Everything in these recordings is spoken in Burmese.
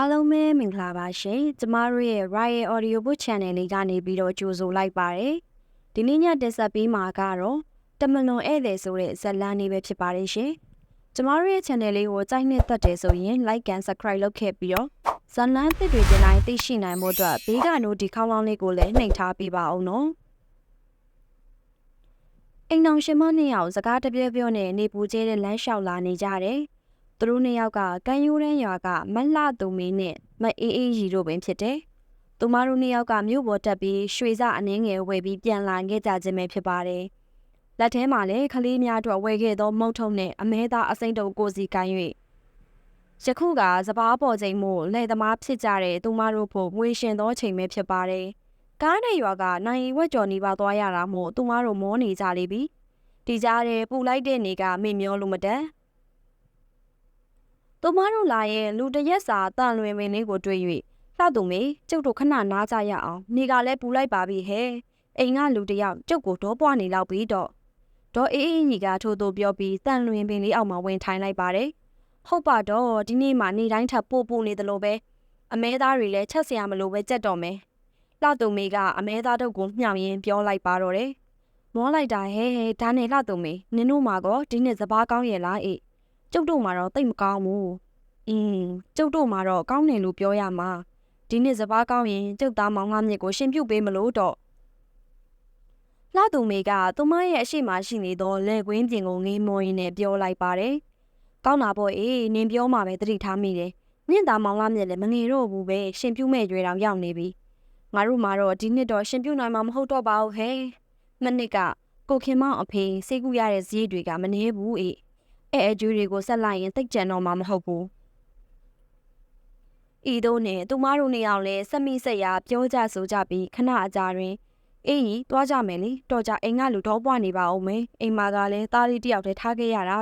အားလုံးပဲမင်္ဂလာပါရှင်ကျမတို့ရဲ့ Riot Audio Book Channel လေးကနေပြီးတော့ကြိုဆိုလိုက်ပါတယ်ဒီနေ့ညတင်ဆက်ပေးမှာကတော့တမလွန်ဧည့်သည်ဆိုတဲ့ဇာတ်လမ်းလေးပဲဖြစ်ပါတယ်ရှင်ကျမတို့ရဲ့ channel လေးကိုကြိုက်နှစ်သက်တယ်ဆိုရင် like and subscribe လုပ်ခဲ့ပြီးတော့ဇာတ်လမ်းသစ်တွေတင်တိုင်းသိရှိနိုင်ဖို့အတွက်ဘေးကနိုဒီခေါင်းလောင်းလေးကိုလည်းနှိပ်ထားပေးပါအောင်နော်အိမ်အောင်ရှင်မနှစ်ယောက်စကားတပြဲပြောနဲ့နေပူကျဲတဲ့လမ်းလျှောက်လာနေကြတယ် သူတို့နှစ်ယောက်ကကမ်းရိုးတန်းရွာကမလှသူမင်းနဲ့မအေးအေးရီတို့ပင်ဖြစ်တယ်။သူမတို့နှစ်ယောက်ကမြို့ပေါ်တက်ပြီးရွှေစအနှင်းငယ်ဝယ်ပြီးပြန်လာခဲ့ကြခြင်းပဲဖြစ်ပါတယ်။လက်ထဲမှာလည်းခလေးများအတွက်ဝယ်ခဲ့သောမုတ်ထုံနဲ့အမဲသားအစိမ့်တုံကိုစီကိုင်း၍ယခုကစပားပေါ်ချိန်မှုလက်သမားဖြစ်ကြတဲ့သူမတို့ဖို့ငွေရှင်သောချိန်ပဲဖြစ်ပါတယ်။ကားနဲ့ရွာကနိုင်ရီဝက်ကျော်နေပါသွားရတာမို့သူမတို့မောနေကြလိမ့်ပြီ။ဒီကြားထဲပူလိုက်တဲ့နေကမေ့မျောလို့မတန်။ သူမတို့လာရင်လူတရက်စာတန်လွင်ပင်လေးကိုတွေ့၍လှသူမေကျုပ်တို့ခဏနားကြရအောင်နေကလည်းပူလိုက်ပါပြီဟဲ့အိမ်ကလူတယောက်ကျုပ်ကိုတော့ပွားနေလောက်ပြီးတော့ဒေါ်အေးအေးညီကထိုးထိုးပြောပြီးတန်လွင်ပင်လေးအောက်မှာဝင်ထိုင်လိုက်ပါတယ်ဟုတ်ပါတော့ဒီနေ့မှနေတိုင်းထပ်ပို့ပို့နေသလိုပဲအမဲသားတွေလည်းချက်စရာမလိုပဲကြက်တော်မယ်လှသူမေကအမဲသားတို့ကိုမြှောင်ရင်းပြောလိုက်ပါတော့တယ်မောလိုက်တာဟဲဟဲဒါနဲ့လှသူမေနင်တို့မှာကောဒီနေ့စပားကောင်းရဲ့လားအေး ကျုပ်တို့မှာတော့တိတ်မကောင်းဘူး။အင်းကျုပ်တို့မှာတော့ကောင်းတယ်လို့ပြောရမှာ။ဒီနေ့စပားကောင်းရင်ကျုပ်သားမောင်ငါမြစ်ကိုရှင်ပြုတ်ပေးမလို့တော့။လှသူမေကသူမရဲ့အရှိမရှိနေသောလက်ကွင်းပြင်ကိုငေးမောရင်းနဲ့ပြောလိုက်ပါတယ်။ကောင်းတာပေါ့အေးနင်ပြောမှပဲသတိထားမိတယ်။မြင့်သားမောင်ငါမြစ်လည်းမငေတော့ဘူးပဲရှင်ပြုတ်မဲ့ရွယ်တောင်ရောက်နေပြီ။ငါတို့မှာတော့ဒီနှစ်တော့ရှင်ပြုတ်နိုင်မှာမဟုတ်တော့ပါဘူးဟဲ့။မနစ်ကကိုခင်မောင်အဖေစိတ်ကူရတဲ့ဈေးတွေကမနေဘူးအေး။ အဲအကျူးတွေကိုဆက်လိုက်ရင်တိတ်ကြံတော့မှာမဟုတ်ဘူးဤတို့နဲ့သူမတို့နှစ်ယောက်လည်းစက်မိစက်ရာပြောကြဆိုကြပြီးခဏအကြာတွင်အေးကြီးသွားကြမယ်လေတော်ကြအိမ်ကလူတော့ပွားနေပါအောင်မယ်အိမ်မာကလည်းသားလေးတယောက်တည်းထားခဲ့ရတာ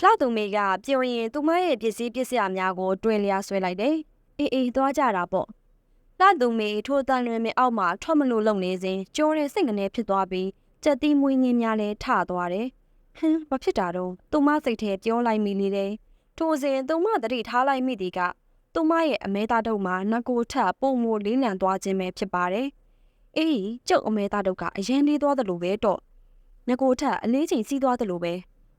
လှသူမေကပြုံရင်သူမရဲ့ပစ္စည်းပစ္စယများကိုတွင်လျာဆွဲလိုက်တယ်အေးအေးသွားကြတာပေါ့လှသူမေထိုးတန်လွင်မအောက်မှာထွက်မလို့လုံနေစဉ်ကျိုးတဲ့စိတ်ကနေဖြစ်သွားပြီး ကြက်တီးမွေးငင်းများလည်းထသွားတယ်။ဟင်းဘာဖြစ်တာတော့သူမစိတ်ထဲပြောလိုက်မိလေတယ်။ထိုစဉ်သူမတတိထားလိုက်မိသည်ကသူမရဲ့အမဲသားတုပ်မှာငကိုထပုံမိုလေးလံသွားခြင်းပဲဖြစ်ပါတယ်။အေးကျုပ်အမဲသားတုပ်ကအရင်လေးသွားသလိုပဲတော့ငကိုထအလေးချိန်စီးသွားသလိုပဲ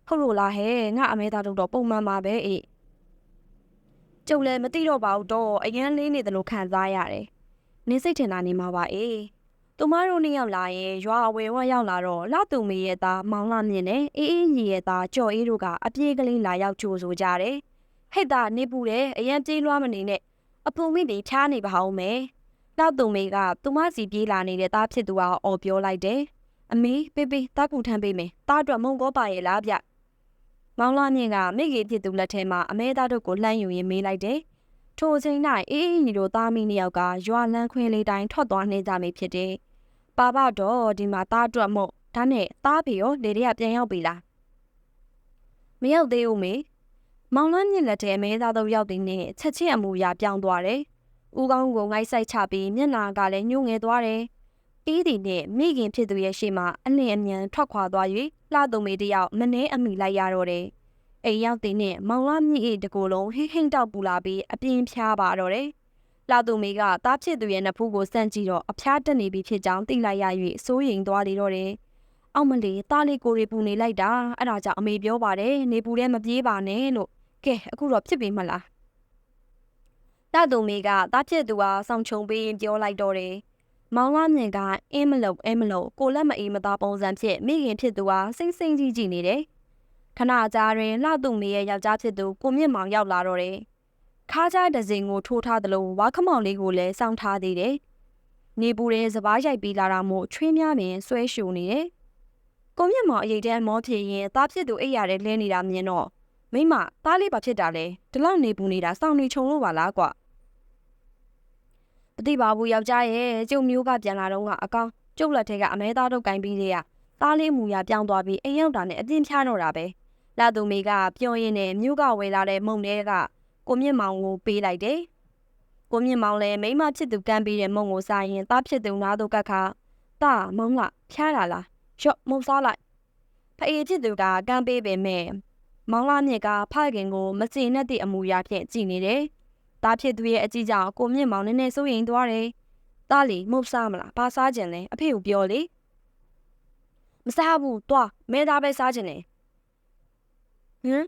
ဟုတ်လို့လားဟဲ့ငါအမဲသားတုပ်တော့ပုံမှန်ပါပဲအေးကျုပ်လည်းမသိတော့ပါဘူးတော့အရင်လေးနေသလိုခံစားရတယ်။နင်းစိတ်ထင်တာနေမှာပါအေး။ သူမတို့နှစ်ယောက်လာရင်ရွာအဝယ်ဝရောက်လာတော့လှသူမေရဲ့သားမောင်လာမြင့်နဲ့အေးအေးညီရဲ့သားကြော်အေးတို့ကအပြေးကလေးလာရောက်ကြိုဆိုကြတယ်။ဟဲ့သားနေပူတယ်အရင်ပြေးလွှားမနေနဲ့အဖုံမိတွေချားနေပါအောင်မယ်။လှသူမေကသူမစီပြေးလာနေတဲ့သားဖြစ်သူကအော်ပြောလိုက်တယ်။အမေပေးပေးသားကူထမ်းပေးမယ်။သားအတွက်မုံကောပါရဲ့လားဗျ။မောင်လာမြင့်ကမိကေဖြစ်သူလက်ထဲမှာအမဲသားတို့ကိုလှမ်းယူရင်းမေးလိုက်တယ်။ထိုအချိန်၌အေးအေးညီတို့သားမီးနှစ်ယောက်ကရွာလန်းခွင်းလေးတိုင်းထွက်သွားနေကြမိဖြစ်တယ်။ ပါပတော့ဒီမှာသားအတွက်မို့ဒါနဲ့သားဖေရောလေတွေကပြန်ရောက်ပြီလားမရောက်သေးဘူးမေမောင်လွန်းမြင့်လက်ထဲအမဲသားတော့ရောက်တဲ့နဲ့ချက်ချင်းအမူအရာပြောင်းသွားတယ်ဦးကောင်းကိုငိုက်ဆိုင်ချပြီးမျက်နာကလည်းညှို့ငယ်သွားတယ်ပြီးသည်နဲ့မိခင်ဖြစ်သူရဲ့ရှေ့မှာအလင်းအမြန်ထွက်ခွာသွား၍လှသူမေတယောက်မနှဲအမိလိုက်ရတော့တယ်အိမ်ရောက်တဲ့နဲ့မောင်လာမြင့်၏တကူလုံးဟိဟိမ့်တောက်ပူလာပြီးအပြင်းဖြားပါတော့တယ် လှသူမေကတားဖြစ်သူရဲ့နဖူးကိုစမ်းကြည့်တော့အဖျားတက်နေပြီဖြစ်ကြောင်းသိလိုက်ရ၍စိုးရိမ်သွားလေတော့တယ်။အောက်မလေးသားလေးကိုရီပူနေလိုက်တာအဲ့ဒါကြောင့်အမေပြောပါတယ်နေပူတဲ့မပြေးပါနဲ့လို့ကဲအခုတော့ဖြစ်ပြီမလား။လှသူမေကတားဖြစ်သူကစောင့်ချုံပေးရင်ပြောလိုက်တော့တယ်။မောင်လာမြင်ကအင်းမလုံအင်းမလုံကိုလက်မအေးမသားပုံစံဖြစ်မိခင်ဖြစ်သူကစိမ့်စိမ့်ကြီးကြည့်နေတယ်။ခဏကြာတွင်လှသူမေရဲ့ယောက်ျားဖြစ်သူကိုမြင့်မောင်ရောက်လာတော့တယ်။ ခါးကြားဒဇင်ကိုထိုးထားသလိုဝါခမောင်လေးကိုလည်းစောင့်ထားသေးတယ်။နေပူတဲ့စပားရိုက်ပြီးလာတာမို့ချွေးများပင်ဆွဲရှူနေတယ်။ကိုမြင့်မောင်အရေးတန်းမောဖြစ်ရင်သားဖြစ်သူအိပ်ရတဲ့လဲနေတာမြင်တော့မိမသားလေးဘာဖြစ်တာလဲဒီလောက်နေပူနေတာစောင့်နေခြုံလို့ပါလားကွာ။မသိပါဘူးယောက်ျားရဲ့ကျုပ်မျိုးကပြန်လာတော့ကအကောင်ကျုပ်လက်ထဲကအမဲသားတို့ကင်ပြီးသေးရသားလေးမူရပြောင်းသွားပြီးအိမ်ရောက်တာနဲ့အတင်းဖြားတော့တာပဲ။လာသူမေကပြောရင်းနဲ့မြို့ကဝေလာတဲ့မုံတွေက ကိုမြင့်မောင်ကိုပေးလိုက်တယ်။ကိုမြင့်မောင်လည်းမိမဖြစ်သူကမ်းပေးတဲ့မုံကိုစားရင်သားဖြစ်သူနားတော့ကတ်ခါတာမုံကဖျားတာလားရော့မုံစားလိုက်ဖအေးဖြစ်သူကကမ်းပေးပေမဲ့မောင်လာမြင့်ကဖခင်ကိုမကျေနပ်သည့်အမူအရာဖြင့်ကြည်နေတယ်။တားဖြစ်သူရဲ့အကြည့်ကြောင့်ကိုမြင့်မောင်နည်းနည်းစိုးရိမ်သွားတယ်။တားလီမုတ်စားမလား။ဘာစားကြင်လဲအဖေကိုပြောလေ။မစားဘူး။တွားမဲသားပဲစားကြင်တယ်။ဟမ်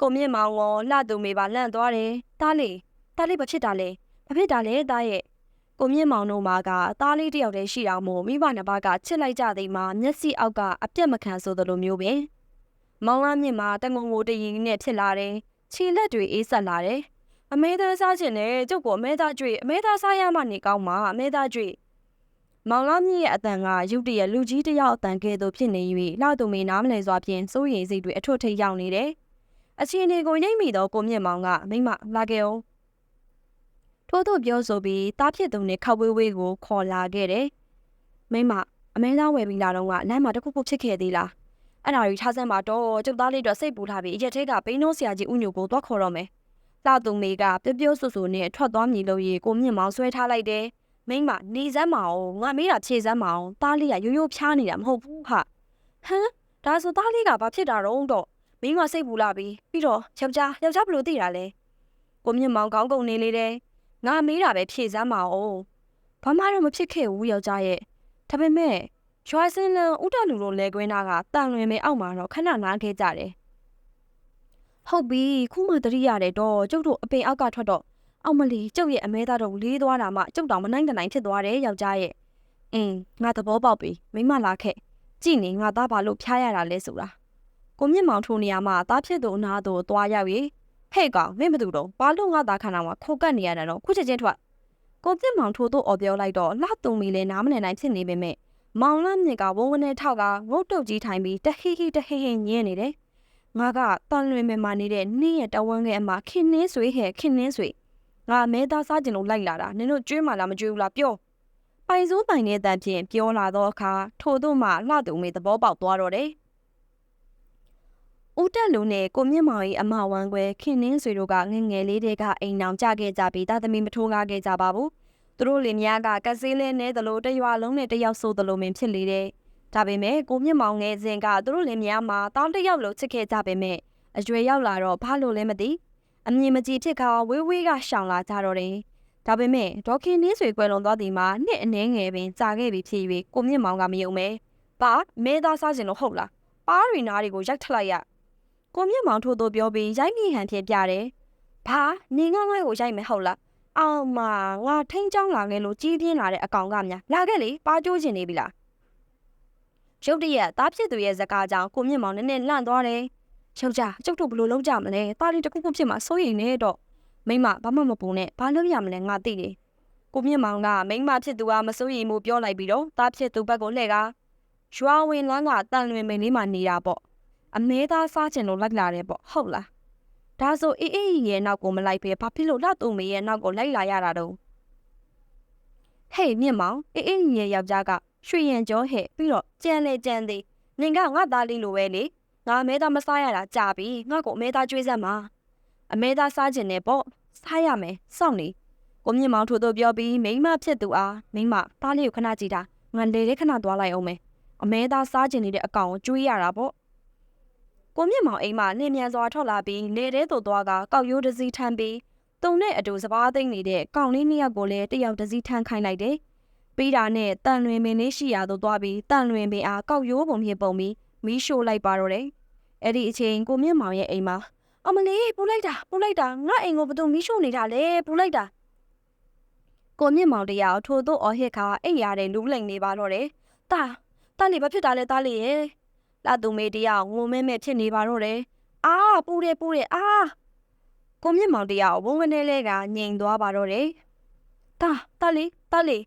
ကိုမြင့်မောင်ကလှသူမေပါလန့်သွားတယ်။တားလီတားလီဘာဖြစ်တာလဲ။ဘာဖြစ်တာလဲတားရဲ့။ကိုမြင့်မောင်တို့မှာကသားလေးတစ်ယောက်တည်းရှိတော်မို့မိဘနှစ်ပါးကချစ်လိုက်ကြသည်မှာမျက်စိအောက်ကအပြတ်မခံဆိုသလိုမျိုးပဲ။မောင်လာမြင့်မှာတငုံငိုတရင်နဲ့ဖြစ်လာတယ်။ခြေလက်တွေအေးဆက်လာတယ်။အမဲသားစားခြင်းနဲ့ကျုပ်ကအမဲသားကြွေအမဲသားစားရမှနေကောင်းမှာအမဲသားကြွေမောင်လာမြင့်ရဲ့အတန်ကရုတ်တရက်လူကြီးတစ်ယောက်အတန်ကဲ့သို့ဖြစ်နေ၍လောက်သူမေနားမလဲစွာဖြင့်စိုးရိမ်စိတ်တွေအထွတ်ထိပ်ရောက်နေတယ်။ အချင်းတွေကိုရိပ်မိတော့ကိုမြင့်မောင်ကမိမလာခဲ့အောင်ထို့သို့ပြောဆိုပြီးတားဖြစ်သူနဲ့ခောက်ဝေးဝေးကိုခေါ်လာခဲ့တယ်။မိမအမဲသားဝယ်ပြီးလာတော့ကလမ်းမှာတခုခုဖြစ်ခဲ့သေးလား။အဲ့ဒါကြီးထားစမ်းပါတော့ကျုပ်သားလေးတော့စိတ်ပူထားပြီးအရက်ထဲကဘိန်းနှိုးဆရာကြီးဥညိုကိုသွားခေါ်တော့မယ်။လာသူမေကပြပြဆူဆူနဲ့ထွက်သွားမြည်လို့ရေကိုမြင့်မောင်ဆွဲထားလိုက်တယ်။မိမနေစမ်းမအောင်ငါမေးတာဖြေစမ်းမအောင်သားလေးကရိုးရိုးဖျားနေတာမဟုတ်ဘူးဟာ။ဟမ်ဒါဆိုသားလေးကဘာဖြစ်တာတော့တော့ မိမစိတ်ပူလာပြီးပြီးတော့ယောက်ျားယောက်ျားဘယ်လိုသိတာလဲ။ကိုမြင့်မောင်ကောင်းကုန်နေလေတယ်။ငါမေးတာပဲဖြေစမ်းမအောင်။ဘာမှတော့မဖြစ်ခဲ့ဘူးယောက်ျားရဲ့။ဒါပေမဲ့ရွာစင်းလန်ဥတလူလိုလဲကွင်းသားကတန်လွင်မဲအောက်မှာတော့ခဏနားခဲ့ကြတယ်။ဟုတ်ပြီခုမှတတိရတယ်တော့ကျုပ်တို့အပင်အောက်ကထွက်တော့အောက်မလီကျုပ်ရဲ့အမဲသားတော့လေးသွားတာမှကျုပ်တောင်မနိုင်တနိုင်ဖြစ်သွားတယ်ယောက်ျားရဲ့။အင်းငါသဘောပေါက်ပြီမိမလာခဲ့ကြည့်နေငါသားဘာလို့ဖျားရတာလဲဆိုတာ။ ကိုမြင့်မောင်ထိုးနေရမှာသားဖြစ်သူအနာသူသွားရောက်ရေဟဲ့ကောင်မင်းမတူတော့ဘာလို့ငါသားခန္ဓာမှာခိုကတ်နေရတာတော့ခုချက်ချင်းထွက်ကိုပြစ်မောင်ထိုးတော့អော်ပြောလိုက်တော့လှတုံမီလဲနားမလည်နိုင်ဖြစ်နေပေမဲ့မောင်လန့်မြင့်ကဝုန်းကနေထောက်ကငုတ်တုတ်ကြီးထိုင်ပြီးတဟိဟိတဟိဟိညင်းနေတယ်။ငါကတန်လွင်မဲ့မာနေတဲ့နှင်းရဲ့တဝန်းကအမခင်နှင်းဆွေဟဲ့ခင်နှင်းဆွေငါမဲသားစားကျင်လို့လိုက်လာတာနင်တို့ကျွေးမှလားမကျွေးဘူးလားပြောပိုင်စိုးပိုင်တဲ့အတန်ဖြင့်ပြောလာတော့အခါထို့သို့မှလှသူမေသဘောပေါက်သွားတော့တယ် ဦးတက်လူနဲ့ကိုမြင့်မောင်၏အမဝမ်းခွဲခင်နှင်းဆွေတို့ကငငယ်လေးတွေကအိမ်အောင်ကြခဲ့ကြပြီးတာသမီမထိုးကားခဲ့ကြပါဘူး။သူတို့လင်မယားကကဆေးလဲနဲသလိုတရွာလုံးနဲ့တယောက်ဆိုသလိုမင်းဖြစ်လေတယ်။ဒါပေမဲ့ကိုမြင့်မောင်ငယ်စဉ်ကသူတို့လင်မယားမှာတောင်းတယောက်လို့ချစ်ခဲ့ကြပေမဲ့အရွယ်ရောက်လာတော့ဘာလို့လဲမသိအမြင်မကြည့်ဖြစ်ခါဝေးဝေးကရှောင်လာကြတော့တယ်။ဒါပေမဲ့ဒေါခင်နှင်းဆွေကွယ်လွန်သွားသည်မှာနှစ်အနည်းငယ်ပင်ကြာခဲ့ပြီဖြစ်၍ကိုမြင့်မောင်ကမယုံမဲ။ပါမဲသားစားခြင်းလို့ဟုတ်လား။ပါးရီနာတွေကိုရိုက်ထလိုက်ရ။ ကိုမြင့်မောင်ထို့သို့ပြောပြီးရိုက်မိဟန်ဖြစ်ပြတယ်။ဘာနေငေါငိုင်းကိုရိုက်မယ်ဟုတ်လားအောင်မငါထိန်းချောင်းလာခဲ့လို့ကြီးပြင်းလာတဲ့အကောင်ကများလာခဲ့လေပါကျိုးကျင်နေပြီလားရုတ်တရက်သားဖြစ်သူရဲ့ဇကာကြောင့်ကိုမြင့်မောင်နည်းနည်းလန့်သွားတယ်ယောက်ျားကျုပ်တို့ဘလို့လုံးကြမလဲတားလေးတစ်ခုခုဖြစ်မှာစိုးရိမ်နေတော့မိမဘာမှမပူနဲ့ဘာလုပ်ရမလဲငါသိတယ်ကိုမြင့်မောင်ကမိမဖြစ်သူကမစိုးရိမ်မှုပြောလိုက်ပြီးတော့သားဖြစ်သူဘက်ကိုလှည့်ကရွာဝင်လန်းကတန်လွင်မိန်လေးမှနေတာပေါ့ အမဲသားစားချင်လို့လိုက်လာတယ်ပေါ့ဟုတ်လားဒါဆိုအေးအေးရဲ့နောက်ကိုမလိုက်ပဲဘာဖြစ်လို့လှတုံမေရဲ့နောက်ကိုလိုက်လာရတာတော့ဟေးမြင့်မောင်အေးအေးရဲ့ယောက်ျားကရွှေရင်ကျော်ဟဲ့ပြီးတော့ကြံလေကြံသေးနင်ကငါသားလေးလိုပဲလေငါအမဲသားမစားရတာကြာပြီငါ့ကိုအမဲသားကျွေးစမ်းပါအမဲသားစားခြင်းနဲ့ပေါ့စားရမယ်စောင့်နေကိုမြင့်မောင်ထို့သို့ပြောပြီးမိမဖြစ်သူအားမိမသားလေးကိုခဏကြည့်တာငါလေတဲ့ခဏသွားလိုက်အောင်မယ်အမဲသားစားခြင်းနေတဲ့အကောင်ကိုကျွေးရတာပေါ့ ကိုမြင့်မောင်အိမ်မှနှင်းမြန်စွာထွက်လာပြီးလေထဲသို့သွားကကောက်ရိုးတစည်းထမ်းပြီးတုံနဲ့အတူစပားသိမ့်နေတဲ့ကောင်လေးနှစ်ယောက်ကိုလည်းတယောက်တစည်းထမ်းခိုင်းလိုက်တယ်။ပြီးတာနဲ့တန်လွင်ပင်လေးရှိရာသို့သွားပြီးတန်လွင်ပင်အားကောက်ရိုးပုံဖြစ်ပုံပြီးမီးရှို့လိုက်ပါတော့တယ်။အဲ့ဒီအချိန်ကိုမြင့်မောင်ရဲ့အိမ်မှာအမလေးပူလိုက်တာပူလိုက်တာငါအိမ်ကိုဘသူမီးရှို့နေတာလဲပူလိုက်တာကိုမြင့်မောင်တရားထို့သို့အော်ဟစ်ခါအိမ်ရတဲ့လူလိန်နေပါတော့တယ်။တာတာလေးဘာဖြစ်တာလဲတာလေးရဲ့ လာသူမေတယောက်ငုံမဲမဲဖြစ်နေပါတော့တယ်။အာပူတယ်ပူတယ်အာကိုမြင့်မောင်တယောက်ဝုန်းကနေလဲကငြိမ်သွားပါတော့တယ်။တာတာလေးတာလေး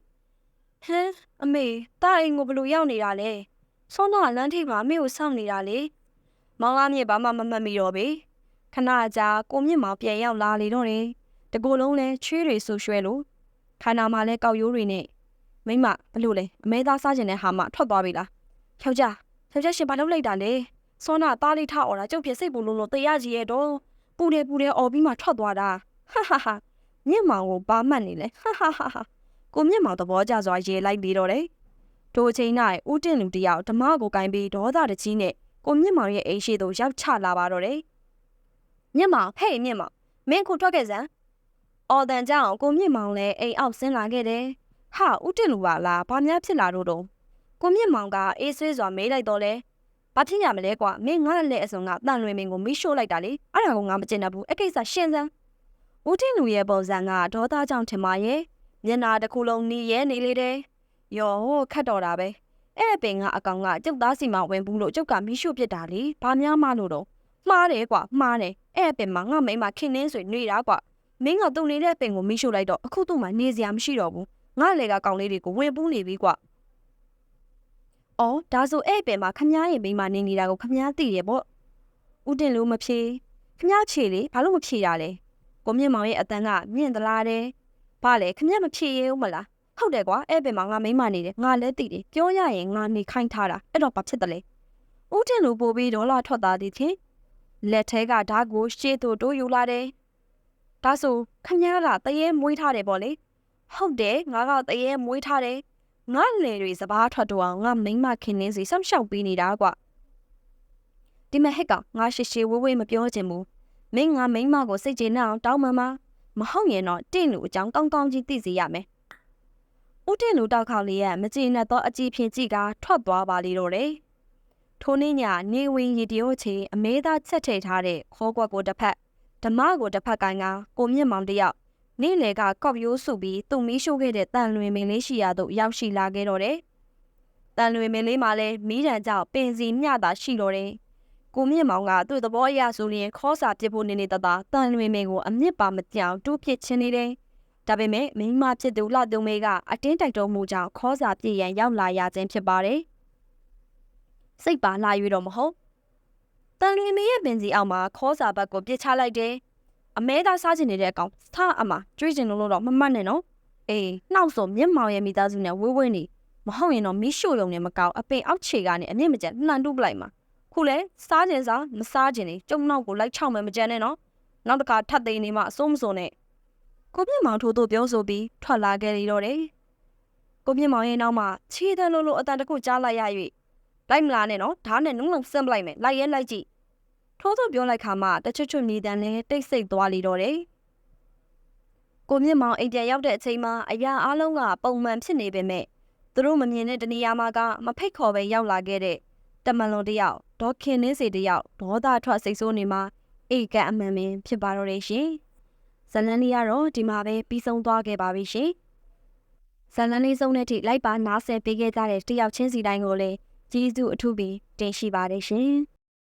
ဟမ်အမေတာအိမ်ကိုဘလို့ရောက်နေတာလဲ။ဆောင်းတော့လမ်းထိပ်မှာအမေကိုစောင့်နေတာလေ။မောင်လာမြေဘာမှမမှတ်မိတော့ပေ။ခဏကြာကိုမြင့်မောင်ပြန်ရောက်လာလေတော့တယ်။တကူလုံးလဲချွေးတွေဆူရွှဲလို့ခန္ဓာမှာလဲကောက်ရိုးတွေနဲ့မိမဘလို့လဲအမဲသားစားကျင်တဲ့ဟာမှထွက်သွားပြီလား။ယောက်ျား ယောက်ျားရှင်ဘာလုပ်လိုက်တာလဲစောနာသားလေးထအော်တာကျုပ်ဖြစ်စိတ်ပူလုံးလို့တေရကြီးရဲ့တော့ပူတယ်ပူတယ်အော်ပြီးမှထွက်သွားတာဟာဟာဟာမြင့်မောင်ကိုဘာမှတ်နေလဲဟာဟာဟာဟာကိုမြင့်မောင်သဘောကျစွာရေလိုက်ပြီးတော့တယ်ထိုအချိန်၌ဦးတင်လူတယောက်ဓမ္မကိုကင်ပြီးဒေါသတကြီးနဲ့ကိုမြင့်မောင်ရဲ့အိမ်ရှိသို့ရောက်ချလာပါတော့တယ်မြင့်မောင်ဟဲ့မြင့်မောင်မင်းခုထွက်ခဲ့စမ်းအော်တန်ကြောင့်ကိုမြင့်မောင်လည်းအိမ်အောက်ဆင်းလာခဲ့တယ်ဟာဦးတင်လူပါလားဘာများဖြစ်လာတော့တော့ ကိုမြင့်မောင်ကအေးဆွေးစွာမေးလိုက်တော့လဲဘာဖြစ်ရမလဲကွာမင်းငါ့လက်အစုံကတန်လွင်မင်းကိုမိရှို့လိုက်တာလေအဲ့ဒါကငါမကျင်တတ်ဘူးအကိစ္စရှင်းစမ်းဦးတင်လူရဲ့ပုံစံကဒေါသကြောင့်ထင်ပါရဲ့မျက်နာတစ်ခုလုံးနီးရဲနေလေတယ်ယောဟိုခတ်တော်တာပဲအဲ့ပင်ကအကောင်ကကျုပ်သားစီမဝင်ဘူးလို့ကျုပ်ကမိရှို့ပြစ်တာလေဘာများမလို့တော့မှားတယ်ကွာမှားတယ်အဲ့ပင်မှာငါမိမခင်နှင်းဆွေနေတာကွာမင်းကသူ့နေတဲ့ပင်ကိုမိရှို့လိုက်တော့အခုသူ့မှာနေစရာမရှိတော့ဘူးငါလေကကောင်လေးတွေကိုဝင်ပူးနေပြီကွာ။ အော်ဒါဆိုအဲ့ပင်မှာခမားရဲ့မိမနေနေတာကိုခမားသိတယ်ပေါ့။ဦးတင်လို့မဖြေခမားဖြေလေဘာလို့မဖြေရလဲ။ကိုမြင့်မောင်ရဲ့အတန်းကမြင့်သလားတဲ့။ဘာလဲခမားမဖြေရဦးမလား။ဟုတ်တယ်ကွာအဲ့ပင်မှာငါမိမနေတယ်ငါလည်းသိတယ်ပြောရရင်ငါနေခိုင်းထားတာအဲ့တော့ဘာဖြစ်တယ်လဲ။ဦးတင်လို့ပို့ပြီးဒေါ်လာထွက်သားသည်ချင်းလက်ထဲကဓာတ်ကိုရှေ့သို့တိုးယူလာတယ်။ဒါဆိုခမားကတရေမွေးထားတယ်ပေါ့လေ။ဟုတ်တယ်ငါကတရေမွေးထားတယ် ငါလေတွေစဘာထွက်တော့အောင်ငါမိမခင်နေစီဆောက်ရှောက်ပေးနေတာကွာဒီမဲ့ဟက်ကငါရှေရှေဝေးဝေးမပြောချင်ဘူးမင်းငါမိမကိုစိတ်ကျေနပ်အောင်တောင်းမှမမဟုတ်ရင်တော့တင့်လူအကြောင်းကောင်းကောင်းကြီးသိစေရမယ်ဦးတင်လူတောက်ခေါက်လေးရဲ့မကျေနပ်သောအကြည့်ဖြင့်ကြည့်ကာထွက်သွားပါလေတော့တယ်ထိုနေ့ညနေဝင်ရီတရိုးချေအမေသားချက်ထိတ်ထားတဲ့ခေါကွက်ကိုတစ်ဖက်ဓမ္မကိုတစ်ဖက်ကိုင်းကကိုမြင့်မောင်တယောက် နေ့လေကကော့ရိုးစုပြီးသူ့မီးရှို့ခဲ့တဲ့တန်လွင်မင်းလေးရှိရာသို့ရောက်ရှိလာခဲ့တော့တယ်။တန်လွင်မင်းလေးမှလည်းမီးတံကြောင့်ပင်စီမျှတာရှိတော့တယ်။ကိုမြင့်မောင်ကသူ့သဘောအရဆိုရင်ခေါ်စာပြစ်ဖို့နေနေတသာတန်လွင်မင်းကိုအမြင့်ပါမကြောင်တူးပစ်ချင်းနေတယ်။ဒါပေမဲ့မိန်းမဖြစ်သူလှတုံမေကအတင်းတိုက်တော်မူကြောင့်ခေါ်စာပြည့်ရန်ရောက်လာရခြင်းဖြစ်ပါတယ်။စိတ်ပါလာ၍တော့မဟုတ်။တန်လွင်မင်းရဲ့ပင်စီအောက်မှာခေါ်စာဘက်ကိုပြစ်ချလိုက်တယ်။ အမဲသားစားချင်နေတဲ့အကောင်ထားအမကြွေးချင်လို့တော့မမှတ်နဲ့နော်အေးနှောက်ဆိုမြင့်မောင်ရဲ့မိသားစုနဲ့ဝေးဝေးနေမဟုတ်ရင်တော့မီးရှို့ရုံနဲ့မကောက်အပင်အောက်ခြေကနေအနစ်မကျန်လှန်တုပလိုက်မှာခုလဲစားခြင်းစားမစားခြင်းနေကျုံနောက်ကိုလိုက်ချောက်မယ်မကြမ်းနဲ့နော်နောက်တစ်ခါထပ်သိမ်းနေမှအစိုးမစိုးနဲ့ကိုမြင့်မောင်ထိုးတို့ပြောဆိုပြီးထွက်လာခဲ့ရတော့တယ်ကိုမြင့်မောင်ရဲ့နောက်မှာခြေတန်းလို့လို့အတန်တခုကြားလိုက်ရ၍လိုက်မလားနဲ့နော်ဓာတ်နဲ့နုံလုံးဆန့်ပလိုက်မယ်လိုက်ရဲလိုက်ကြည့် ထိုးသူပြောလိုက်ခါမှတချွတ်ချွတ်မြေတန်းနဲ့တိတ်ဆိတ်သွားလေတော့တယ်။ကိုမြင့်မောင်အိမ်ပြန်ရောက်တဲ့အချိန်မှာအရာအလုံးကပုံမှန်ဖြစ်နေပေမဲ့သူတို့မမြင်တဲ့တနေရာမှာကမဖိတ်ခေါ်ပဲရောက်လာခဲ့တဲ့တမန်လွန်တယောက်ဒေါခင်နှင်းစီတယောက်ဒေါသထွက်စိတ်ဆိုးနေမှာအေကအမှန်ပင်ဖြစ်ပါတော့တယ်ရှင်။ဇလန်လေးကတော့ဒီမှာပဲပြီးဆုံးသွားခဲ့ပါပြီရှင်။ဇလန်လေးဆုံးတဲ့အထိလိုက်ပါနားဆင်ပေးခဲ့ကြတဲ့တယောက်ချင်းစီတိုင်းကိုလည်းကျေးဇူးအထူးပင်တင်ရှိပါတယ်ရှင်။